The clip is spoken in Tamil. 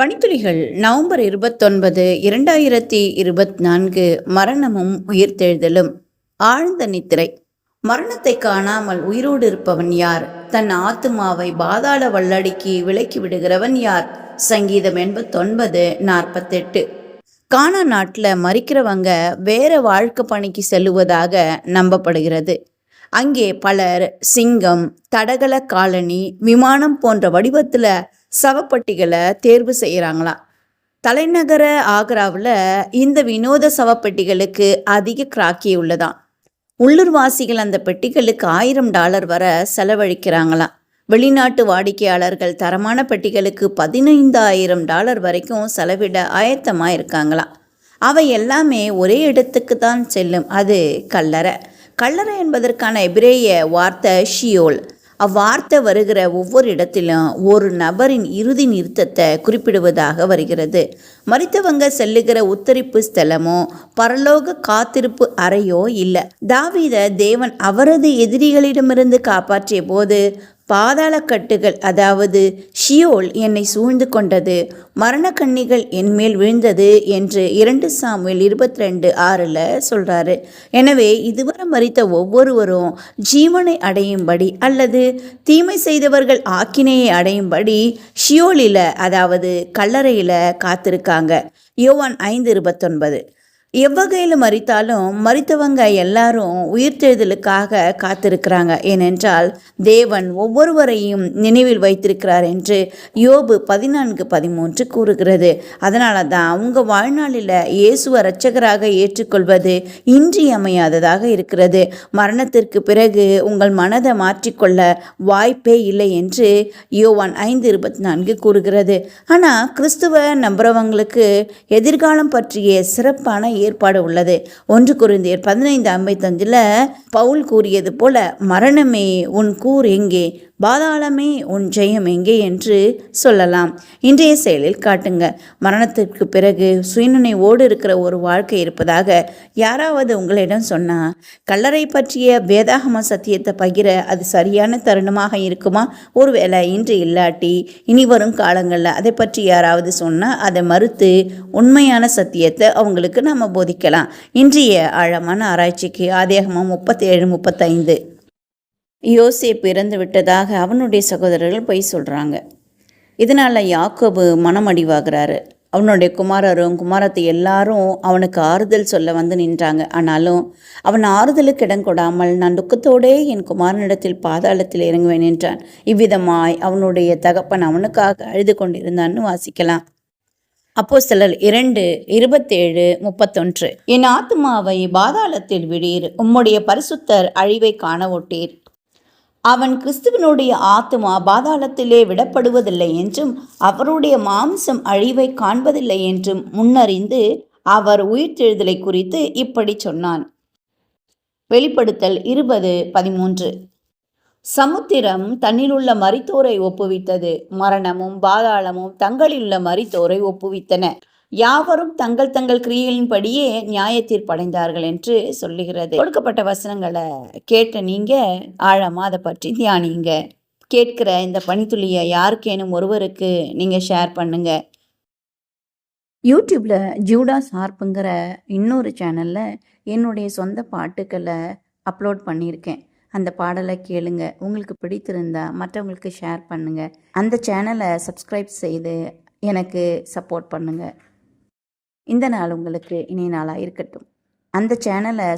பணித்துளிகள் நவம்பர் இருபத்தொன்பது இரண்டாயிரத்தி இருபத்தி நான்கு மரணமும் உயிர்த்தெழுதலும். ஆழ்ந்த நித்திரை. மரணத்தை காணாமல் உயிரோடு இருப்பவன் யார்? தன் ஆத்துமாவை பாதாள வல்லடிக்கு விலக்கி விடுகிறவன் யார்? சங்கீதம் எண்பத்தொன்பது நாற்பத்தெட்டு. கானா நாட்டில் மறிக்கிறவங்க வேற வாழ்க்கை பணிக்கு செல்லுவதாக நம்பப்படுகிறது. அங்கே பலர் சிங்கம் தடகள காலனி விமானம் போன்ற வடிவத்தில் சவப்பட்டிகளை தேர்வு செய்கிறாங்களாம் தலைநகர ஆக்ராவில் இந்த வினோத சவப்பெட்டிகளுக்கு அதிக கிராக்கி உள்ளதாம். உள்ளூர்வாசிகள் அந்த பெட்டிகளுக்கு ஆயிரம் டாலர் வர செலவழிக்கிறாங்களாம் வெளிநாட்டு வாடிக்கையாளர்கள் தரமான பெட்டிகளுக்கு பதினைந்தாயிரம் டாலர் வரைக்கும் செலவிட ஆயத்தமாக இருக்காங்களாம் அவை எல்லாமே ஒரே இடத்துக்கு தான் செல்லும். அது கல்லறை. கல்லறை என்பதற்கான எபிரேய வார்த்தை ஷியோல். அவ்வார்த்தை வருகிற ஒவ்வொரு இடத்திலும் ஒரு நபரின் இறுதி நிறுத்தத்தை குறிப்பிடுவதாக வருகிறது. மறித்தவங்க செல்லுகிற உத்தரிப்பு ஸ்தலமோ பரலோக காத்திருப்பு அறையோ இல்லை. தாவீத தேவன் அவரது எதிரிகளிடமிருந்து காப்பாற்றிய போது பாதாளக்கட்டுகள் அதாவது ஷியோல் என்னை சூழ்ந்து கொண்டது. மரணக்கண்ணிகள் என்மேல் விழுந்தது என்று இரண்டு சாமியில் இருபத்தி ரெண்டு ஆறில் சொல்கிறாரு எனவே இதுவரை மறித்த ஒவ்வொருவரும் ஜீவனை அடையும்படி அல்லது தீமை செய்தவர்கள் ஆக்கினையை அடையும்படி ஷியோலில் அதாவது கல்லறையில் காத்திருக்காங்க. யோவான் ஐந்து இருபத்தொன்பது. எவ்வகையில் மறித்தாலும் மறித்தவங்க எல்லாரும் உயிர்த்தெழுதலுக்காக காத்திருக்கிறாங்க. ஏனென்றால் தேவன் ஒவ்வொருவரையும் நினைவில் வைத்திருக்கிறார் என்று யோபு பதினான்கு பதிமூன்று கூறுகிறது. அதனால தான் உங்கள் வாழ்நாளில் இயேசுவ இரட்சகராக ஏற்றுக்கொள்வது இன்றியமையாததாக இருக்கிறது. மரணத்திற்கு பிறகு உங்கள் மனதை மாற்றிக்கொள்ள வாய்ப்பே இல்லை என்று யோவான் ஐந்து இருபத்தி நான்கு கூறுகிறது. ஆனால் கிறிஸ்துவ நம்புறவங்களுக்கு எதிர்காலம் பற்றிய சிறப்பான ஏற்பாடு உள்ளது. ஒன்று குருந்தியர் பதினைந்து ஐம்பத்தஞ்சில் பவுல் கூறியது போல மரணமே உன் கூர் எங்கே? பாதாளமே உன் ஜெயம் எங்கே என்று சொல்லலாம். இன்றைய செயலில் காட்டுங்க. மரணத்திற்கு பிறகு சுயநினைவோடு இருக்கிற ஒரு வாழ்க்கை இருப்பதாக யாராவது உங்களிடம் சொன்னால் கல்லறை பற்றிய வேதாகம சத்தியத்தை பகிர அது சரியான தருணமாக இருக்குமா? ஒருவேளை இன்று இல்லாட்டி இனி வரும் காலங்களில் அதை பற்றி யாராவது சொன்னால் அதை மறுத்து உண்மையான சத்தியத்தை அவங்களுக்கு நம்ம போதிக்கலாம். இன்றைய ஆழமான ஆராய்ச்சிக்கு ஆதியாகமம் முப்பத்தேழு முப்பத்தைந்து. யோசேப் இறந்து விட்டதாக அவனுடைய சகோதரர்கள் பொய் சொல்கிறாங்க இதனால் யாக்கோபு மனமடிவாகிறாரு அவனுடைய குமாரரும் குமாரத்தை எல்லாரும் அவனுக்கு ஆறுதல் சொல்ல வந்து நின்றாங்க. ஆனாலும் அவன் ஆறுதலுக்கு இடம் கொடாமல் நான் துக்கத்தோடே என் குமாரனிடத்தில் பாதாளத்தில் இறங்குவேன் என்றான். இவ்விதமாய் அவனுடைய தகப்பன் அவனுக்காக அழுது கொண்டிருந்தான்னு வாசிக்கலாம். அப்போ சிலர் இரண்டு இருபத்தேழு முப்பத்தொன்று. என் ஆத்மாவை பாதாளத்தில் விடீர். உம்முடைய பரிசுத்தர் அழிவை காண ஒட்டீர். அவன் கிறிஸ்துவனுடைய ஆத்மா பாதாளத்திலே விடப்படுவதில்லை என்றும் அவருடைய மாம்சம் அழிவை காண்பதில்லை என்றும் முன்னறிந்து அவர் உயிர்த்தெழுதலை குறித்து இப்படி சொன்னான். வெளிப்படுத்தல் இருபது பதிமூன்று. சமுத்திரம் தன்னிலுள்ள மரித்தோரை ஒப்புவித்தது. மரணமும் பாதாளமும் தங்களிலுள்ள மரித்தோரை ஒப்புவித்தன. யாவரும் தங்கள் தங்கள் கிரியையின்படியே நியாய தீர்ப்படைந்தார்கள் என்று சொல்லுகிறது. கொடுக்கப்பட்ட வசனங்களை கேட்ட நீங்க ஆழமா அதை பற்றி தியானிங்க. கேட்கிற இந்த பனித்துளியை யாருக்கேனும் ஒருவருக்கு நீங்க ஷேர் பண்ணுங்க. யூடியூப்ல ஜூடாஸ் ஹார்ப்புங்கிற இன்னொரு சேனல்ல என்னுடைய சொந்த பாட்டுக்களை அப்லோட் பண்ணியிருக்கேன். அந்த பாடலை கேளுங்க. உங்களுக்கு பிடித்திருந்தா மற்றவங்களுக்கு ஷேர் பண்ணுங்க. அந்த சேனலை சப்ஸ்கிரைப் செய்து எனக்கு சப்போர்ட் பண்ணுங்கள் இந்த நாள் உங்களுக்கு இனிய நாளாக இருக்கட்டும். அந்த சேனலை